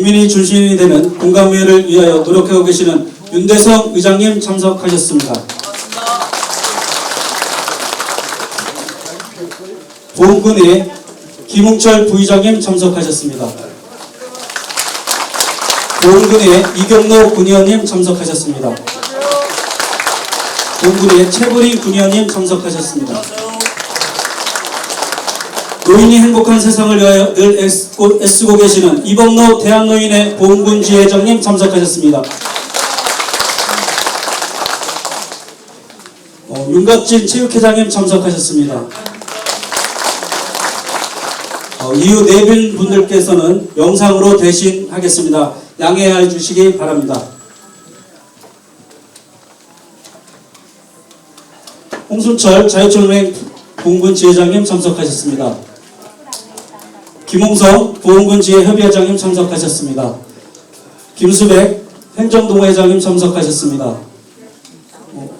국민이 중심이 되는 공감회를 위하여 노력하고 계시는 윤대성 의장님 참석하셨습니다. 보훈군의 김웅철 부의장님 참석하셨습니다. 보훈군의 이경로 군의원님 참석하셨습니다. 보훈군의 최보리 군의원님 참석하셨습니다. 노인이 행복한 세상을 위하여 늘 애쓰고, 애쓰고 계시는 이범로 대한노인의 보훈군 지회장님 참석하셨습니다. 어, 윤갑진 체육회장님 참석하셨습니다. 어, 이후 네분 분들께서는 영상으로 대신 하겠습니다. 양해해 주시기 바랍니다. 홍순철 자유총맹 보훈군 지회장님 참석하셨습니다. 김홍성 보훈군 지회 협의회장님 참석하셨습니다. 김수백 행정동회장님 참석하셨습니다. 어,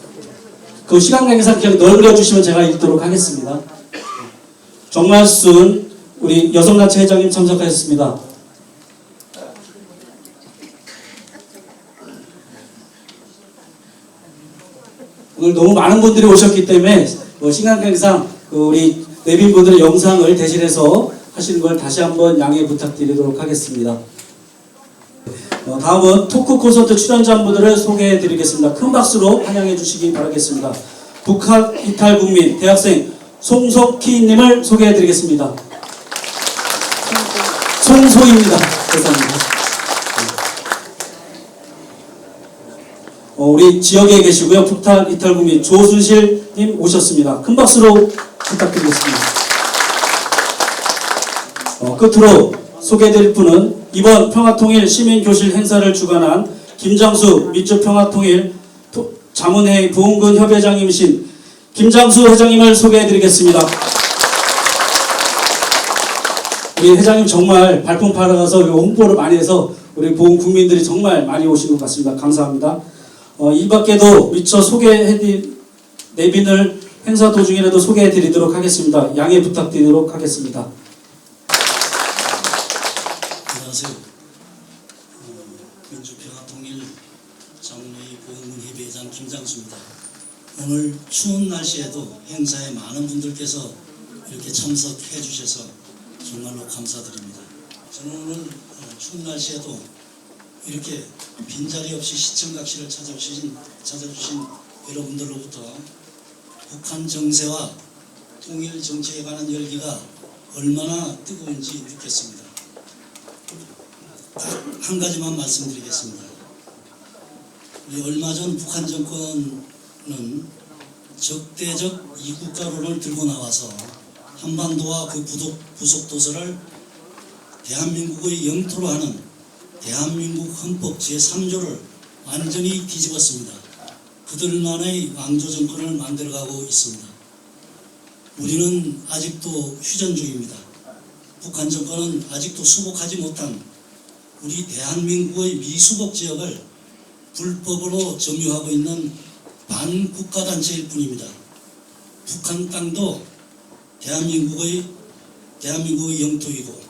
그 시간 관계상 그냥 넓혀 주시면 제가 읽도록 하겠습니다. 정말순 우리 여성단체 회장님 참석하셨습니다. 오늘 너무 많은 분들이 오셨기 때문에 뭐 시간 관계상 그 우리 내빈 분들의 영상을 대신해서 하시는 걸 다시 한번 양해 부탁드리도록 하겠습니다. 어, 다음은 토크 콘서트 출연자분들을 소개해 드리겠습니다. 큰 박수로 환영해 주시기 바라겠습니다. 북한 이탈 국민 대학생 송석희님을 소개해 드리겠습니다. 송소입니다. 죄송합니다. 어, 우리 지역에 계시고요. 북탈 이탈 국민 조순실님 오셨습니다. 큰 박수로 부탁드리겠습니다. 어, 끝으로 소개해드릴 분은 이번 평화통일 시민교실 행사를 주관한 김장수 민주평화통일 토- 자문회의 보훈군 협회장님이신 김장수 회장님을 소개해드리겠습니다. 우리 회장님 정말 발품 팔아가서 홍보를 많이 해서 우리 보훈 국민들이 정말 많이 오신 것 같습니다. 감사합니다. 어, 이 밖에도 미처 소개해드릴 내빈을 행사 도중이라도 소개해드리도록 하겠습니다. 양해 부탁드리도록 하겠습니다. 안녕하세요. 어, 민주평화 통일 장로회 보훈군 협의회장 김장수입니다. 오늘 추운 날씨에도 행사에 많은 분들께서 이렇게 참석해 주셔서 정말로 감사드립니다. 저는 오늘 어, 추운 날씨에도 이렇게 빈자리 없이 시청각실을 찾아주신, 찾아주신 여러분들로부터 북한 정세와 통일 정책에 관한 열기가 얼마나 뜨거운지 느꼈습니다. 한 가지만 말씀드리겠습니다. 얼마 전 북한 정권은 적대적 이국가론을 들고 나와서 한반도와 그 부속, 부속 도서를 대한민국의 영토로 하는 대한민국 헌법 제3조를 완전히 뒤집었습니다. 그들만의 왕조 정권을 만들어가고 있습니다. 우리는 아직도 휴전 중입니다. 북한 정권은 아직도 수복하지 못한 우리 대한민국의 미수복 지역을 불법으로 점유하고 있는 반국가단체일 뿐입니다. 북한 땅도 대한민국의 대한민국의 영토이고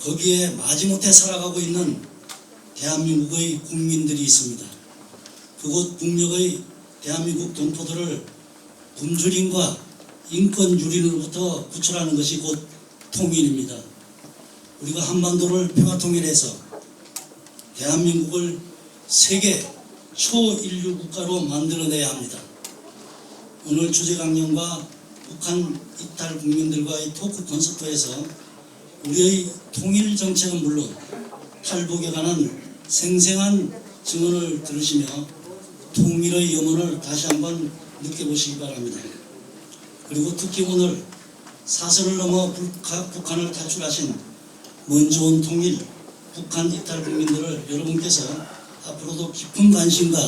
거기에 마지못해 살아가고 있는 대한민국의 국민들이 있습니다. 그곳 국력의 대한민국 동포들을 굶주림과 인권 유린으로부터 구출하는 것이 곧 통일입니다. 우리가 한반도를 평화통일해서 대한민국을 세계 초인류 국가로 만들어내야 합니다. 오늘 주제강연과 북한 이탈 국민들과의 토크 콘서트에서 우리의 통일 정책은 물론 탈북에 관한 생생한 증언을 들으시며 통일의 염원을 다시 한번 느껴보시기 바랍니다. 그리고 특히 오늘 사선을 넘어 북한- 북한을 탈출하신 온 통일 북한 이탈 국민들을 여러분께서 앞으로도 깊은 관심과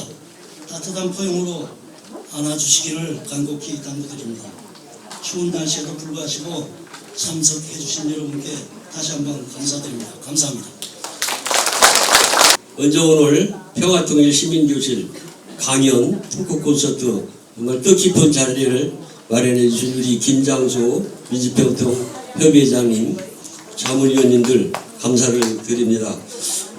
따뜻한 포용으로 안아주시기를 간곡히 당부드립니다. 추운 날씨에도 불구하시고 참석해 주신 여러분께 다시 한번 감사드립니다. 감사합니다. 먼저 오늘 평화통일 시민교실 강연 토크 콘서트 정말 뜻깊은 자리를 마련해 주신 우리 김장수 민주평통 협의회장님 자문위원님들 감사를 드립니다.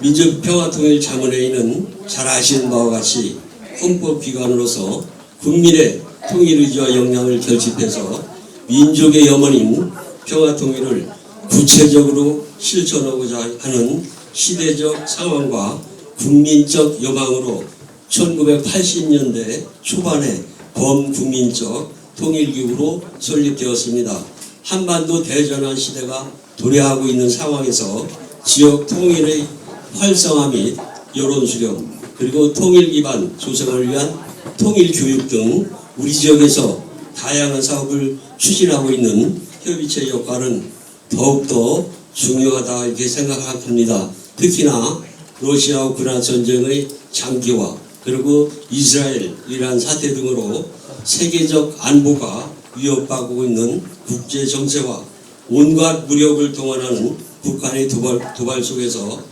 민주평화통일 자문회의는 잘 아시는 바와 같이 헌법기관으로서 국민의 통일의지와 역량을 결집해서 민족의 염원인 평화통일을 구체적으로 실천하고자 하는 시대적 상황과 국민적 여망으로 1980년대 초반에 범국민적 통일기구로 설립되었습니다. 한반도 대전환 시대가 도래하고 있는 상황에서 지역 통일의 활성화 및 여론 수렴 그리고 통일 기반 조성을 위한 통일 교육 등 우리 지역에서 다양한 사업을 추진하고 있는 협의체 역할은 더욱더 중요하다 이렇게 생각합니다. 특히나 러시아 우크라이나 전쟁의 장기화 그리고 이스라엘 이란 사태 등으로 세계적 안보가 위협받고 있는 국제 정세와 온갖 무력을 동원하는 북한의 도발, 도발 속에서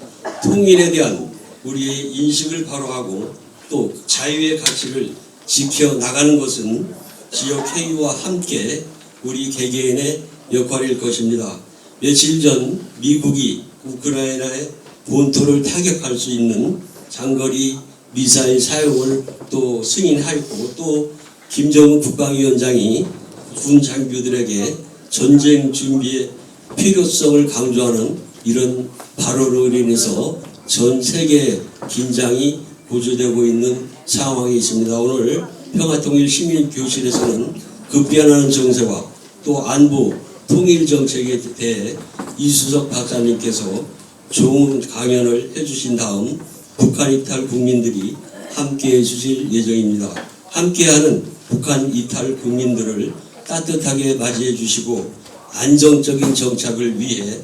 통일에 대한 우리의 인식을 바로하고 또 자유의 가치를 지켜 나가는 것은 지역 회의와 함께 우리 개개인의 역할일 것입니다. 며칠 전 미국이 우크라이나의 본토를 타격할 수 있는 장거리 미사일 사용을 또 승인하였고 또 김정은 국방위원장이 군 장교들에게 전쟁 준비의 필요성을 강조하는 이런 발언으로 인해서 전 세계 긴장이 고조되고 있는 상황이 있습니다. 오늘 평화통일 시민교실에서는 급변하는 정세와 또 안보 통일 정책에 대해 이수석 박사님께서 좋은 강연을 해주신 다음 북한 이탈 국민들이 함께 해 주실 예정입니다. 함께하는 북한 이탈 국민들을 따뜻하게 맞이해 주시고 안정적인 정착을 위해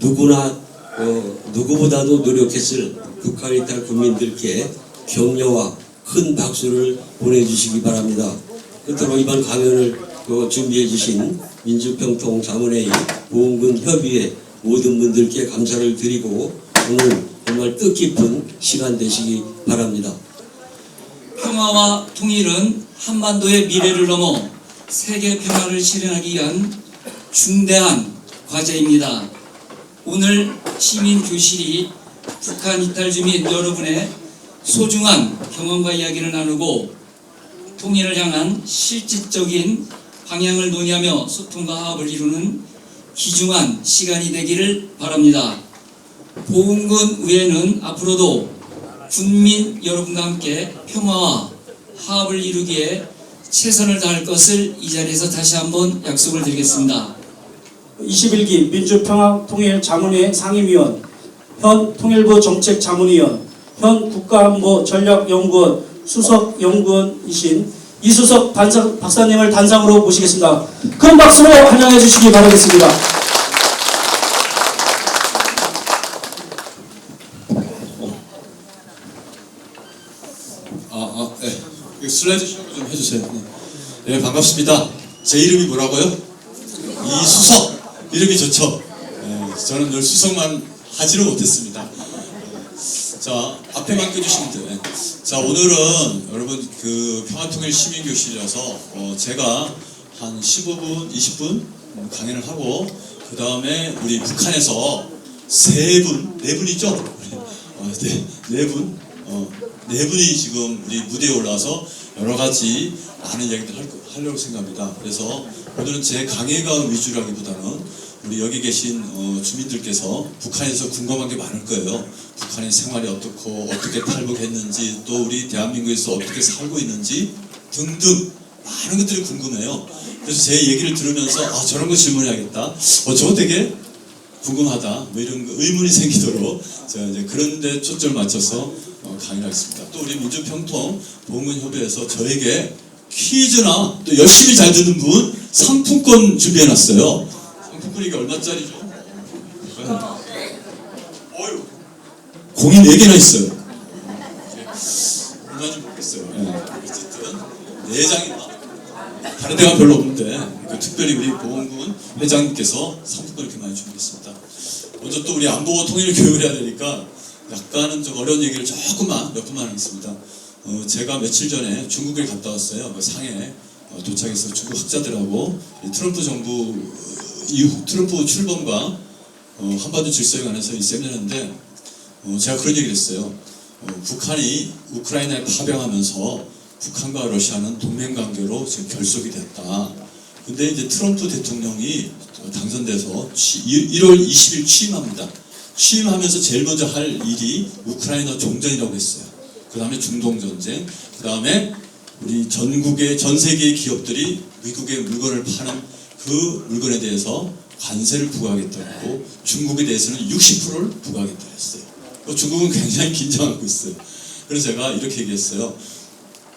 누구나 어, 누구보다도 노력했을 북한 이탈 국민들께 격려와 큰 박수를 보내주시기 바랍니다. 끝으로 이번 강연을 어, 준비해 주신 민주평통 자문회의 보험군 협의회 모든 분들께 감사를 드리고 오늘 정말 뜻깊은 시간 되시기 바랍니다. 평화와 통일은 한반도의 미래를 넘어 세계 평화를 실현하기 위한 중대한 과제입니다. 오늘 시민 교실이 북한 이탈 주민 여러분의 소중한 경험과 이야기를 나누고 통일을 향한 실질적인 방향을 논의하며 소통과 화합을 이루는 귀중한 시간이 되기를 바랍니다. 보훈군 의회는 앞으로도 군민 여러분과 함께 평화와 화합을 이루기에 최선을 다할 것을 이 자리에서 다시 한번 약속을 드리겠습니다. 21기 민주평화통일 자문회 상임위원, 현 통일부 정책 자문위원, 현 국가안보 전략연구원 수석 연구원이신 이수석 반사- 박사님을 단상으로 모시겠습니다. 큰 박수로 환영해 주시기 바라겠습니다. 아, 아, 네. 이거 슬라이드 좀 해주세요. 네. 네, 반갑습니다. 제 이름이 뭐라고요? 이수석. 이름이 좋죠? 네, 저는 늘 수석만 하지를 못했습니다. 자, 앞에 맡겨주시면 돼요. 네. 자, 오늘은 여러분 그 평화통일 시민교실이라서 어, 제가 한 15분, 20분 강연을 하고 그 다음에 우리 북한에서 세 분, 네 분이죠? 어, 네, 네 분, 어, 네 분이 지금 우리 무대에 올라와서 여러 가지 많은 이야기들 할, 거- 하려고 생각합니다. 그래서 오늘은 제 강의가 위주라기보다는 우리 여기 계신 어, 주민들께서 북한에서 궁금한 게 많을 거예요. 북한의 생활이 어떻고 어떻게 탈북했는지 또 우리 대한민국에서 어떻게 살고 있는지 등등 많은 것들이 궁금해요. 그래서 제 얘기를 들으면서 아 저런 거 질문해야겠다. 어 저거 되게 궁금하다. 뭐 이런 거 의문이 생기도록 제가 이제 그런 데 초점을 맞춰서 어, 강의를 하겠습니다. 또 우리 민주평통 보험협회에서 저에게 퀴즈나 또 열심히 잘 듣는 분 상품권 준비해놨어요. 상품권이 이게 얼마짜리죠? 어휴, 공이 4개나 있어요. 얼마인지 모르겠어요. 예, 어쨌든 4장이나 다른 데가 별로 없는데 그 특별히 우리 보건군 회장님께서 상품권을 이렇게 많이 준비했습니다. 먼저 또 우리 안보 통일 교육을 해야 되니까 약간은 좀 어려운 얘기를 조금만 몇 분만 하겠습니다. 어, 제가 며칠 전에 중국에 갔다 왔어요. 그 상해 어, 도착해서 중국 학자들하고 이 트럼프 정부 어, 이후 트럼프 출범과 어, 한반도 질서에 관해서 이 세미나인데 어, 제가 그런 얘기를 했어요. 어, 북한이 우크라이나에 파병하면서 북한과 러시아는 동맹 관계로 지금 결속이 됐다. 근데 이제 트럼프 대통령이 당선돼서 1월 20일 취임합니다. 취임하면서 제일 먼저 할 일이 우크라이나 종전이라고 했어요. 그 다음에 중동 전쟁, 그 다음에 우리 전국의 전 세계의 기업들이 미국의 물건을 파는 그 물건에 대해서 관세를 부과하겠다고 중국에 대해서는 60%를 부과하겠다 했어요. 어, 중국은 굉장히 긴장하고 있어요. 그래서 제가 이렇게 얘기했어요.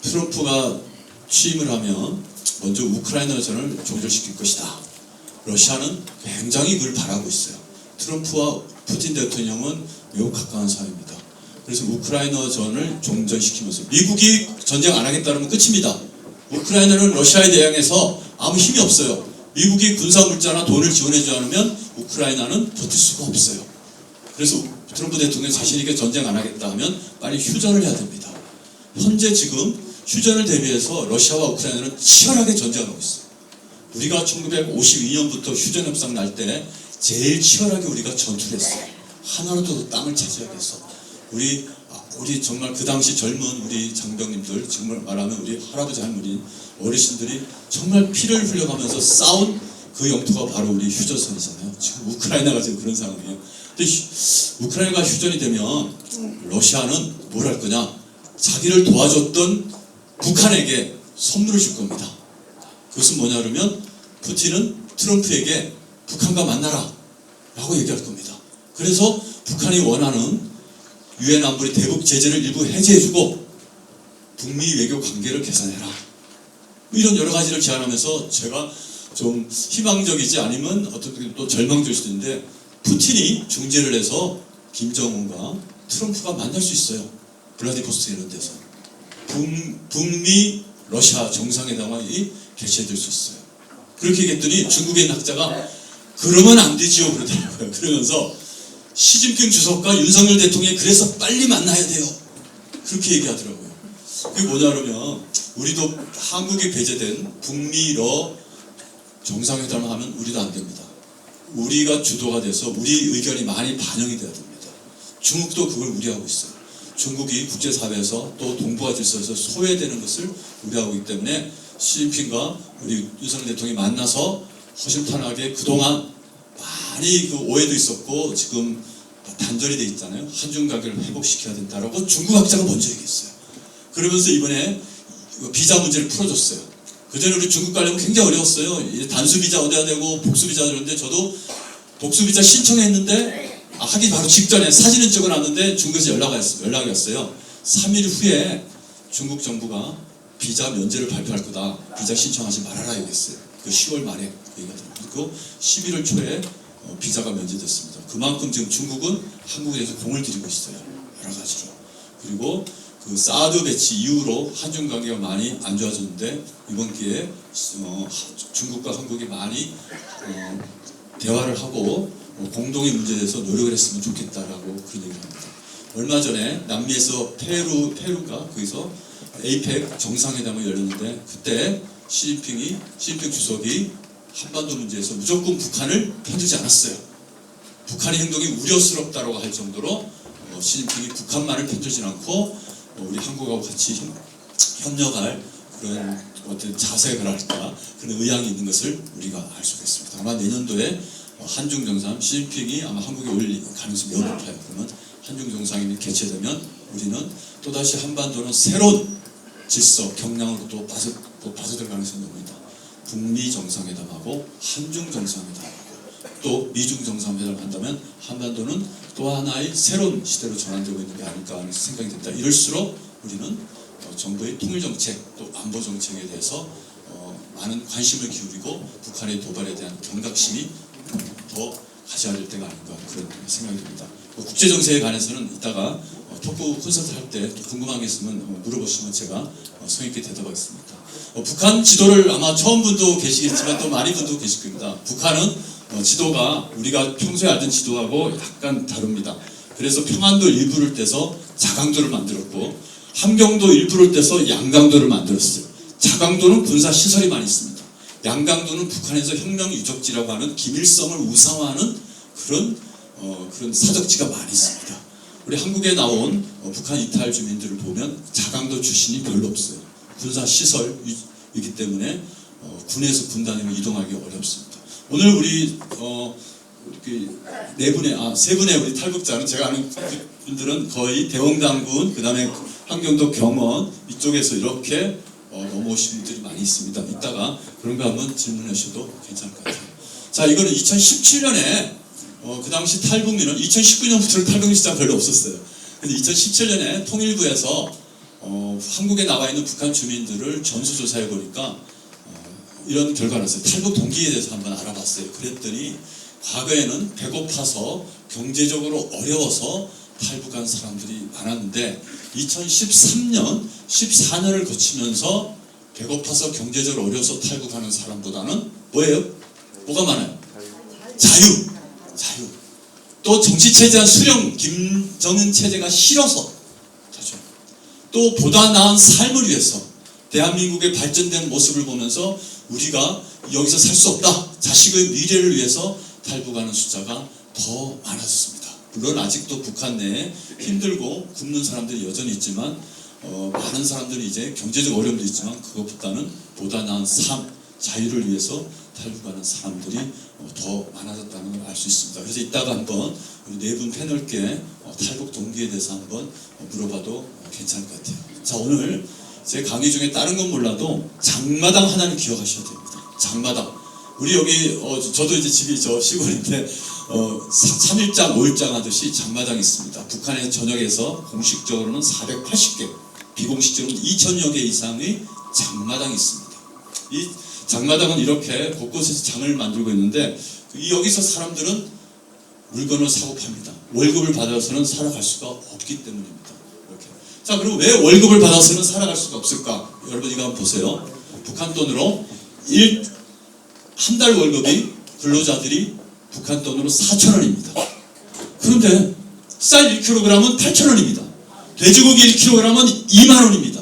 트럼프가 취임을 하면 먼저 우크라이나 전을 종결시킬 것이다. 러시아는 굉장히 그걸 바라고 있어요. 트럼프와 푸틴 대통령은 매우 가까운 사이입니다. 그래서 우크라이나 전을 종전시키면서 미국이 전쟁 안 하겠다면 끝입니다. 우크라이나는 러시아에 대항해서 아무 힘이 없어요. 미국이 군사 물자나 돈을 지원해주지 않으면 우크라이나는 버틸 수가 없어요. 그래서 트럼프 대통령이 자신 있게 전쟁 안 하겠다 하면 빨리 휴전을 해야 됩니다. 현재 지금 휴전을 대비해서 러시아와 우크라이나는 치열하게 전쟁하고 있어요. 우리가 1952년부터 휴전 협상 날 때 제일 치열하게 우리가 전투를 했어요. 하나라도 더 땅을 차지하겠어. 우리 아, 우리 정말 그 당시 젊은 우리 장병님들 정말 말하면 우리 할아버지 할머니 어르신들이 정말 피를 흘려가면서 싸운 그 영토가 바로 우리 휴전선이잖아요. 지금 우크라이나가 지금 그런 상황이에요. 근데 휴- 우크라이나가 휴전이 되면 러시아는 뭘 할 거냐? 자기를 도와줬던 북한에게 선물을 줄 겁니다. 그것은 뭐냐 그러면 푸틴은 트럼프에게 북한과 만나라 라고 얘기할 겁니다. 그래서 북한이 원하는 유엔 안보리 대북 제재를 일부 해제해주고 북미 외교 관계를 개선해라. 뭐 이런 여러 가지를 제안하면서 제가 좀 희망적이지 아니면 어떻게 또 절망적일 수도 있는데 푸틴이 중재를 해서 김정은과 트럼프가 만날 수 있어요. 블라디보스토크 이런 데서. 북, 북미 러시아 정상회담이 개최될 수 있어요. 그렇게 얘기했더니 있는 학자가 그러면 안 되지요 그러더라고요. 그러면서 시진핑 주석과 윤석열 대통령이 그래서 빨리 만나야 돼요. 그렇게 얘기하더라고요. 그게 뭐냐 그러면 우리도 한국에 배제된 북미러 정상회담을 하면 우리도 안 됩니다. 우리가 주도가 돼서 우리 의견이 많이 반영이 돼야 됩니다. 중국도 그걸 우려하고 있어요. 중국이 국제사회에서 또 동북아 질서에서 소외되는 것을 우려하고 있기 때문에 시진핑과 우리 윤석열 대통령이 만나서 허심탄회하게 그동안 많이 그 오해도 있었고 지금 단절이 돼 있잖아요. 한중 관계를 회복시켜야 된다라고 중국 학자가 먼저 얘기했어요. 그러면서 이번에 그 비자 문제를 풀어줬어요. 그전에 우리 중국 가려면 굉장히 어려웠어요. 단수 비자 얻어야 되고 복수 비자 그러는데 저도 복수 비자 신청했는데 아, 하기 바로 직전에 사진은 찍어놨는데 중국에서 연락이 왔어요. 연락이 왔어요. 3일 후에 중국 정부가 비자 면제를 발표할 거다. 비자 신청하지 말아라 얘기했어요. 그 10월 말에 그. 그리고 11월 초에 어, 비자가 면제됐습니다. 그만큼 지금 중국은 한국에 대해서 공을 들이고 있어요. 여러 가지로. 그리고 그 사드 배치 이후로 한중 관계가 많이 안 좋아졌는데 이번 기회에 어, 하- 중국과 한국이 많이 어, 대화를 하고 어, 공동의 문제에 대해서 노력을 했으면 좋겠다라고 그런 얘기를 합니다. 얼마 전에 남미에서 페루 페루가 거기서 에이펙 정상회담을 열렸는데 그때 시진핑이 시진핑 주석이 한반도 문제에서 무조건 북한을 편들지 않았어요. 북한의 행동이 우려스럽다고 할 정도로 어, 시진핑이 북한만을 편들지 않고 어, 우리 한국하고 같이 협- 협력할 그런 어떤 자세랄까 그런 의향이 있는 것을 우리가 알 수가 있습니다. 아마 내년도에 어, 한중 정상 시진핑이 아마 한국에 올 가능성이 매우 높아요. 그러면 한중 정상이 개최되면 우리는 또다시 한반도는 새로운 질서, 경량으로 또 빠져, 또 빠져들 가능성이 높습니다. 북미 정상회담하고 한중 정상회담하고 또 미중 정상회담을 한다면 한반도는 또 하나의 새로운 시대로 전환되고 있는 게 아닐까 하는 생각이 듭니다. 이럴수록 우리는 어, 정부의 통일 정책 또 안보 정책에 대해서 어, 많은 관심을 기울이고 북한의 도발에 대한 경각심이 더 가져야 될 때가 아닌가 그런 생각이 듭니다. 뭐 국제 정세에 관해서는 이따가 어, 토크 콘서트 할 때 궁금한 게 있으면 어, 물어보시면 제가 어, 성의 있게 대답하겠습니다. 어, 북한 지도를 아마 처음 분도 계시겠지만 또 많은 분도 계실 겁니다. 북한은 어, 지도가 우리가 평소에 알던 지도하고 약간 다릅니다. 그래서 평안도 일부를 떼서 자강도를 만들었고 함경도 일부를 떼서 양강도를 만들었어요. 자강도는 군사 시설이 많이 있습니다. 양강도는 북한에서 혁명 유적지라고 하는 김일성을 우상화하는 그런 어, 그런 사적지가 많이 있습니다. 우리 한국에 나온 어, 북한 이탈 주민들을 보면 자강도 출신이 별로 없어요. 군사 시설이기 때문에 어, 군에서 군단으로 이동하기 어렵습니다. 오늘 우리 어, 그네 분의 아 세 분의 우리 탈북자는 제가 아는 분들은 거의 대원당군 그다음에 한경도 경원 이쪽에서 이렇게 어, 넘어오신 분들이 많이 있습니다. 이따가 그런 거 한번 질문하셔도 괜찮을 것 같아요. 자 이거는 2017년에 어, 그 당시 탈북민은 2019년부터는 탈북민 숫자 별로 없었어요. 근데 2017년에 통일부에서 어, 한국에 나와 있는 북한 주민들을 전수조사해 보니까 어, 이런 결과가 났어요. 탈북 동기에 대해서 한번 알아봤어요. 그랬더니 과거에는 배고파서 경제적으로 어려워서 탈북한 사람들이 많았는데 2013년, 14년을 거치면서 배고파서 경제적으로 어려워서 탈북하는 사람보다는 뭐예요? 뭐가 많아요? 자유, 자유. 또 정치 체제한 수령 김정은 체제가 싫어서 자주. 또 보다 나은 삶을 위해서 대한민국의 발전된 모습을 보면서 우리가 여기서 살 수 없다. 자식의 미래를 위해서 탈북하는 숫자가 더 많아졌습니다. 물론 아직도 북한 내에 힘들고 굶는 사람들이 여전히 있지만 어, 많은 사람들이 이제 경제적 어려움도 있지만 그것보다는 보다 나은 삶, 자유를 위해서 탈북하는 사람들이 어, 더 많아졌다는 걸 알 수 있습니다. 그래서 이따가 한번 우리 네 분 패널께 어, 탈북 동기에 대해서 한번 어, 물어봐도 어, 괜찮을 것 같아요. 자 오늘 제 강의 중에 다른 건 몰라도 장마당 하나는 기억하셔야 됩니다. 장마당. 우리 여기 어, 저- 저도 이제 집이 저 시골인데 어, 3일장, 5일장 하듯이 장마당이 있습니다. 북한의 전역에서 공식적으로는 480개, 비공식적으로는 2천여 개 이상의 장마당이 있습니다. 이 장마당은 이렇게 곳곳에서 장을 만들고 있는데 이 여기서 사람들은 물건을 사고 팝니다. 월급을 받아서는 살아갈 수가 없기 때문입니다. 이렇게. 자, 그럼 왜 월급을 받아서는 살아갈 수가 없을까? 여러분 이거 한번 보세요. 북한 돈으로 일 한 달 월급이 근로자들이 북한 돈으로 4천 원입니다. 그런데 쌀 1kg은 8천 원입니다. 돼지고기 1kg은 2만 원입니다.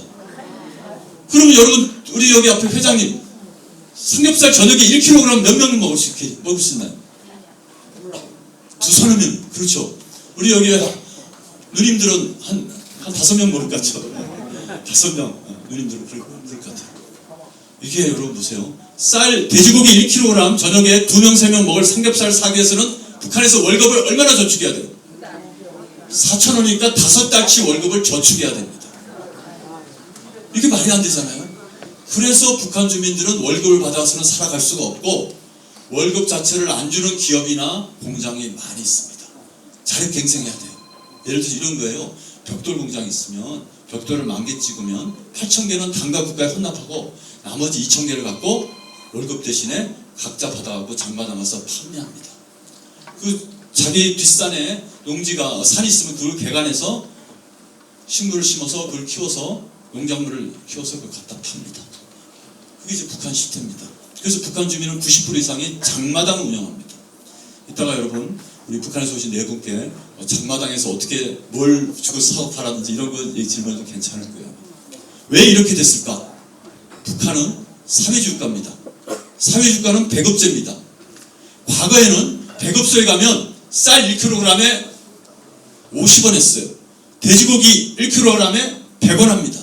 그러면 여러분 우리 여기 앞에 회장님 삼겹살 저녁에 1kg 몇 명을 먹을 수 있게 먹을 수 있나요? 두 서너 명 그렇죠. 우리 여기 누님들은 한, 한 다섯 명 먹을 것 같죠? 다섯 명 어, 누님들은 그럴 것 같아요. 이게 여러분 보세요. 쌀, 돼지고기 1kg 저녁에 두 명, 세명 먹을 삼겹살 사기 위해서는 북한에서 월급을 얼마나 저축해야 돼요? 4천 원이니까 다섯 달치 월급을 저축해야 됩니다. 이게 말이 안 되잖아요. 그래서 북한 주민들은 월급을 받아서는 살아갈 수가 없고 월급 자체를 안 주는 기업이나 공장이 많이 있습니다. 자력갱생해야 돼요. 예를 들어서 이런 거예요. 벽돌 공장이 있으면 벽돌을 만 개 찍으면 8천 개는 단가 국가에 혼납하고 나머지 2천 개를 갖고 월급 대신에 각자 받아가고 장마당 가서 판매합니다. 그 자기 뒷산에 농지가 산이 있으면 그걸 개간해서 식물을 심어서 그걸 키워서 농작물을 키워서 그걸 갖다 팝니다. 그게 이제 북한 시스템입니다. 그래서 북한 주민은 90% 이상이 장마당을 운영합니다. 이따가 여러분 우리 북한에서 오신 네 분께 어, 장마당에서 어떻게 뭘 주고 사업하라든지 이런 거 질문해도 괜찮을 거예요. 왜 이렇게 됐을까? 북한은 사회주의국가입니다. 사회주의국가는 배급제입니다. 과거에는 배급소에 가면 쌀 1kg에 50원 했어요. 돼지고기 1kg에 100원 합니다.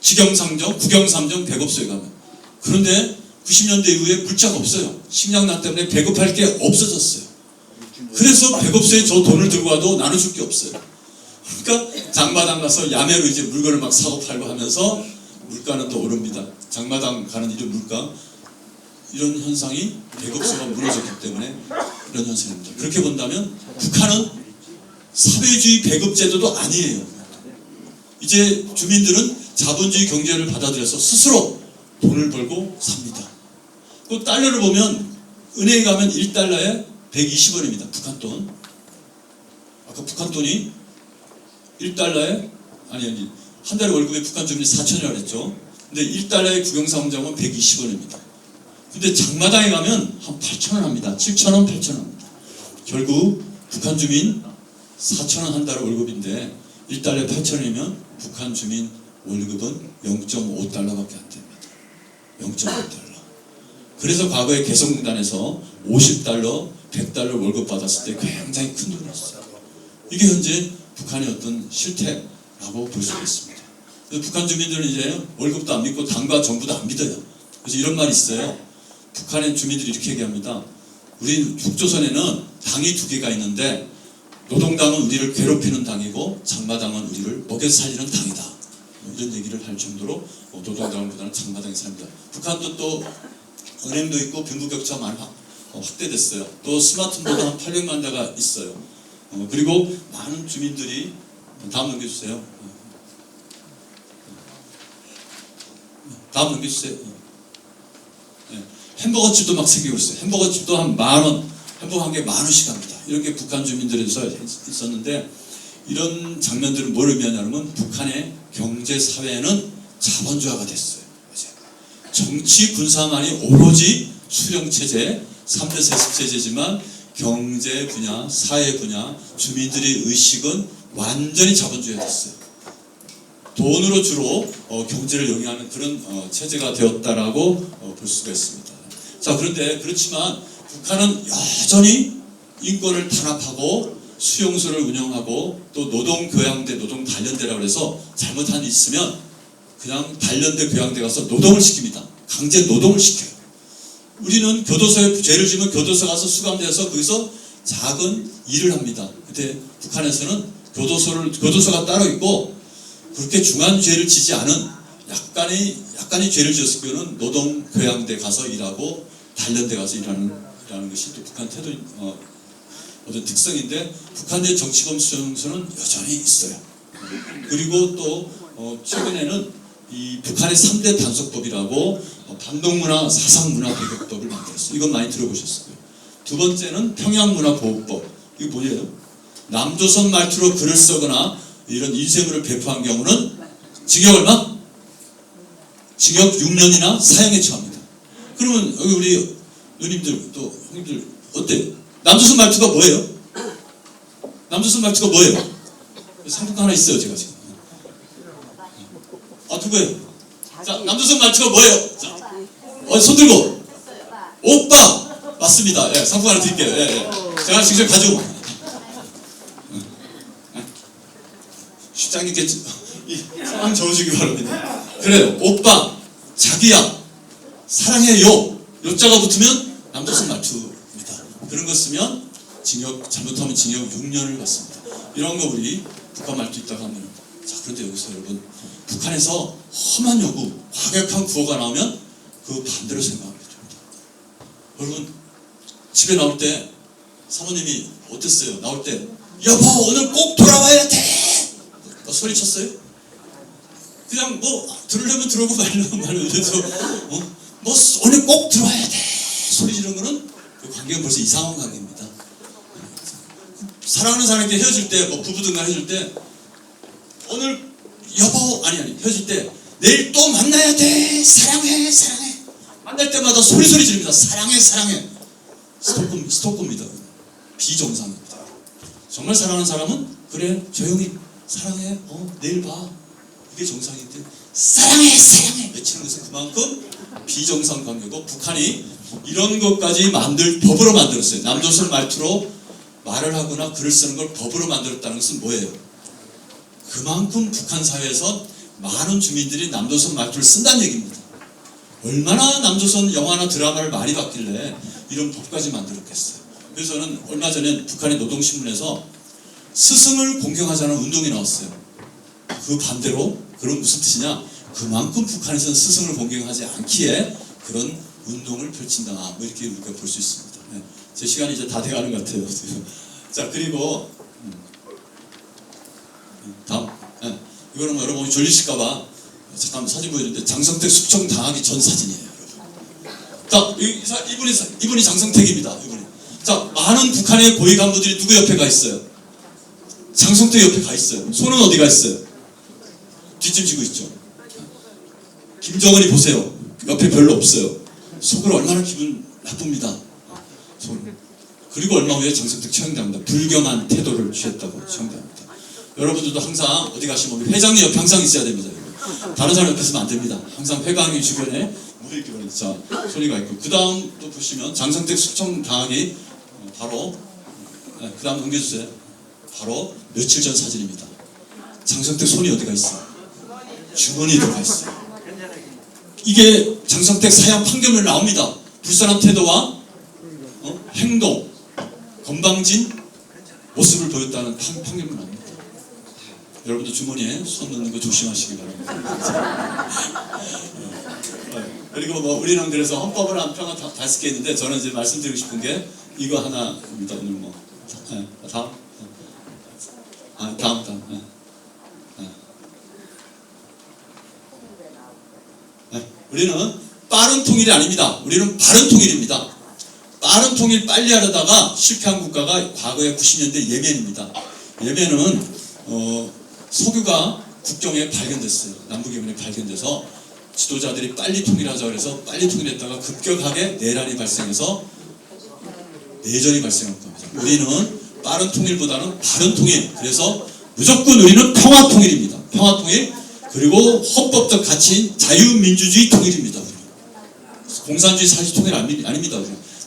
직영상정, 국영삼정 배급소에 가면. 그런데 90년대 이후에 물자가 없어요. 식량난 때문에 배급할 게 없어졌어요. 그래서 배급소에 저 돈을 들고 와도 나눠줄 게 없어요. 그러니까 장마당 가서 야매로 이제 물건을 막 사고 팔고 하면서 물가는 또 오릅니다. 장마당 가는 이런 물가 이런 현상이 배급소가 무너졌기 때문에 이런 현상입니다. 그렇게 본다면 북한은 사회주의 배급 제도도 아니에요. 이제 주민들은 자본주의 경제를 받아들여서 스스로 돈을 벌고 삽니다. 그 달러를 보면 은행에 가면 1달러에 120원입니다. 북한 돈. 아까 북한 돈이 1달러에 아니 아니 한 달에 월급에 북한 주민이 4천이라고 했죠. 근데 1달러의 국영사무장은 120원입니다. 근데 장마당에 가면 한 8천 원 합니다. 7천 원, 8천 원 합니다. 결국 북한 주민 4천 원 한 달 월급인데 1달러에 8천 원이면 북한 주민 월급은 0.5달러밖에 안 됩니다. 0.5달러. 그래서 과거에 개성공단에서 50달러 100달러 월급 받았을 때 굉장히 큰 돈이었어요. 이게 현재 북한의 어떤 실태라고 볼 수가 있습니다. 북한 주민들은 이제 월급도 안 믿고 당과 정부도 안 믿어요. 그래서 이런 말이 있어요. 북한의 주민들이 이렇게 얘기합니다. 우리 북조선에는 당이 두 개가 있는데 노동당은 우리를 괴롭히는 당이고 장마당은 우리를 먹여 살리는 당이다. 뭐 이런 얘기를 할 정도로 어, 노동당보다는 장마당이 삽니다. 북한도 또 은행도 있고 빈부격차가 많이 확- 어, 확대됐어요. 또 스마트폰도 한 800만 대가 있어요. 어, 그리고 많은 주민들이 다음 넘겨주세요. 어. 다음 넘겨주세요. 햄버거 집도 막 생기고 있어요. 햄버거 집도 한 만 원, 햄버거 한 개 만 원씩 합니다. 이런 게 북한 주민들에서 있었는데 이런 장면들은 뭘 의미하냐면 북한의 경제 사회는 자본주의가 됐어요. 정치 군사만이 오로지 수령 체제, 3대 세습 체제지만 경제 분야, 사회 분야, 주민들의 의식은 완전히 자본주의가 됐어요. 돈으로 주로 어, 경제를 영위하는 그런 어, 체제가 되었다라고 어, 볼 수가 있습니다. 자 그런데 그렇지만 북한은 여전히 인권을 탄압하고 수용소를 운영하고 또 노동교양대, 노동단련대라고 해서 잘못한 일 있으면 그냥 단련대 교양대 가서 노동을 시킵니다. 강제 노동을 시켜요. 우리는 교도소에 죄를 지면 교도소 가서 수감돼서 거기서 작은 일을 합니다. 근데 북한에서는 교도소를 교도소가 따로 있고 그렇게 중한 죄를 지지 않은 약간의 약간의 죄를 지었을 경우는 노동 교양대 가서 일하고 단련대 가서 일하는 일하는 것이 또 북한 태도 어, 어떤 특성인데 북한의 정치범 수용소는 여전히 있어요. 그리고 또 어, 최근에는 이 북한의 3대 단속법이라고 어, 반동문화 사상문화 배격법을 만들었어요. 이건 많이 들어보셨을 거예요. 두 번째는 평양문화보호법. 이게 뭐예요? 남조선 말투로 글을 쓰거나 이런 인쇄물을 배포한 경우는 징역 얼마? 징역 6년이나 사형에 처합니다. 그러면 여기 우리 누님들 또 형님들 어때요? 남조선 말투가 뭐예요? 남조선 말투가 뭐예요? 상품 하나 있어요 제가 지금. 아 누구예요? 자 남조선 말투가 뭐예요? 자, 어, 손 들고 오빠 맞습니다. 예, 상품 하나 드릴게요. 예, 예. 제가 직접 가지고 실장님께 이 상황 적어주기 바랍니다. 그래요. 오빠, 자기야, 사랑해요. 요자가 붙으면 남조선 말투입니다. 그런 거 쓰면 징역 잘못하면 징역 6년을 받습니다. 이런 거 우리 북한 말투 있다고 하면 자 그런데 여기서 여러분 북한에서 험한 요구, 과격한 구호가 나오면 그 반대로 생각하면 됩니다. 여러분 집에 나올 때 사모님이 어땠어요? 나올 때 여보 오늘 꼭 돌아와야 돼. 어, 소리쳤어요? 그냥 뭐 들으려면 들어오고 말려면 말려도 어? 뭐 오늘 꼭 들어와야 돼. 소리 지르는 거는 그 관계가 벌써 이상한 관계입니다. 사랑하는 사람께 헤어질 때 뭐 부부등간 헤어질 때 오늘 여보 아니 아니 헤어질 때 내일 또 만나야 돼. 사랑해 사랑해. 만날 때마다 소리 소리 지릅니다. 사랑해 사랑해. 스토커 스토커입니다. 비정상입니다. 정말 사랑하는 사람은 그래 조용히 사랑해 어 내일 봐. 이게 정상인데 사랑해 사랑해. 외치는 것은 그만큼 비정상 관계고 북한이 이런 것까지 만들 법으로 만들었어요 남조선 말투로 말을 하거나 글을 쓰는 걸 법으로 만들었다는 것은 뭐예요 그만큼 북한 사회에서 많은 주민들이 남조선 말투를 쓴다는 얘기입니다 얼마나 남조선 영화나 드라마를 많이 봤길래 이런 법까지 만들었겠어요 그래서 저는 얼마 전에 북한의 노동신문에서 스승을 공경하자는 운동이 나왔어요. 그 반대로 그런 무슨 뜻이냐? 그만큼 북한에서는 스승을 공경하지 않기에 그런 운동을 펼친다. 뭐 이렇게 우리가 볼 수 있습니다. 네. 제 시간이 이제 다 돼가는 것 같아요. 자 그리고 음. 다음 네. 이거는 뭐 여러분 졸리실까봐 잠깐 사진 보여드는데 장성택 숙청 당하기 전 사진이에요. 자 이, 사- 이분이 사- 이분이 장성택입니다. 이분이. 자 많은 북한의 고위 간부들이 누구 옆에 가 있어요? 장성택 옆에 가 있어요. 손은 어디 가 있어요? 뒷짐지고 있죠. 김정은이 보세요. 옆에 별로 없어요. 속으로 얼마나 기분 나쁩니다. 손. 그리고 얼마 후에 장성택 처형당합니다. 불경한 태도를 취했다고 처형당합니다. 여러분들도 항상 어디 가시면 우리 회장님 옆에 항상 있어야 됩니다. 다른 사람 옆에 있으면 안 됩니다. 항상 회장님 주변에 물이 이렇게 자 소리가 있고 그 다음 또 보시면 장성택 숙청 당하기 어, 바로 네, 그 다음 넘겨주세요. 바로 며칠 전 사진입니다. 장성택 손이 어디가 있어? 주머니에 들어가 있어요. 이게 장성택 사형 판결문 나옵니다. 불쌍한 태도와 어? 행동, 건방진 모습을 보였다는 판, 판결문 나옵니다. 여러분도 주머니에 손 넣는 거 조심하시기 바랍니다. 어, 그리고 뭐 우리는 그래서 헌법을 한 평은 다- 다섯 개 있는데 저는 이제 말씀드리고 싶은 게 이거 하나입니다. 오늘 뭐 네, 다음 아 다음 다음 네. 네. 네, 우리는 빠른 통일이 아닙니다. 우리는 바른 통일입니다. 빠른 통일 빨리 하려다가 실패한 국가가 과거의 90년대 예멘입니다. 예멘은 어, 석유가 국경에 발견됐어요. 남북 예멘에 발견돼서 지도자들이 빨리 통일하자 그래서 빨리 통일했다가 급격하게 내란이 발생해서 내전이 발생한 겁니다. 우리는 빠른 통일보다는 바른 통일. 그래서 무조건 우리는 평화 통일입니다. 평화 통일 그리고 헌법적 가치인 자유민주주의 통일입니다. 공산주의 사실 통일 아닙니다.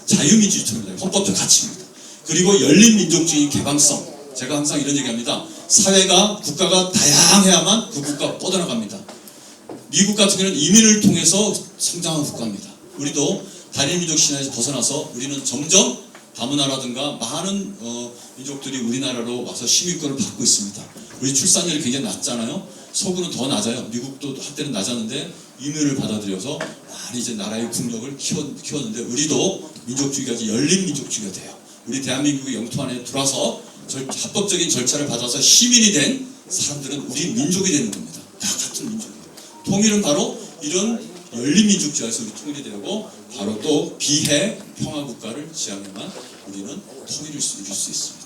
자유민주주의 통일입니다. 헌법적 가치입니다. 그리고 열린 민족주의 개방성. 제가 항상 이런 얘기합니다. 사회가 국가가 다양해야만 그 국가 뻗어나갑니다. 미국 같은 경우는 이민을 통해서 성장한 국가입니다. 우리도 단일 민족 신화에서 벗어나서 우리는 점점 다문화라든가 많은 어, 민족들이 우리나라로 와서 시민권을 받고 있습니다. 우리 출산율이 굉장히 낮잖아요. 서구는 더 낮아요. 미국도 한때는 낮았는데 이민을 받아들여서 많이 이제 나라의 국력을 키웠, 키웠는데 우리도 민족주의가 열린 민족주의가 돼요. 우리 대한민국의 영토 안에 들어와서 절- 합법적인 절차를 받아서 시민이 된 사람들은 우리 민족이 되는 겁니다. 다 같은 민족이에요. 통일은 바로 이런 열린 민족주의에서 우리 통일이 되고 바로 또 비해 평화 국가를 지향해만 우리는 통일을 수- 이룰 수 있습니다.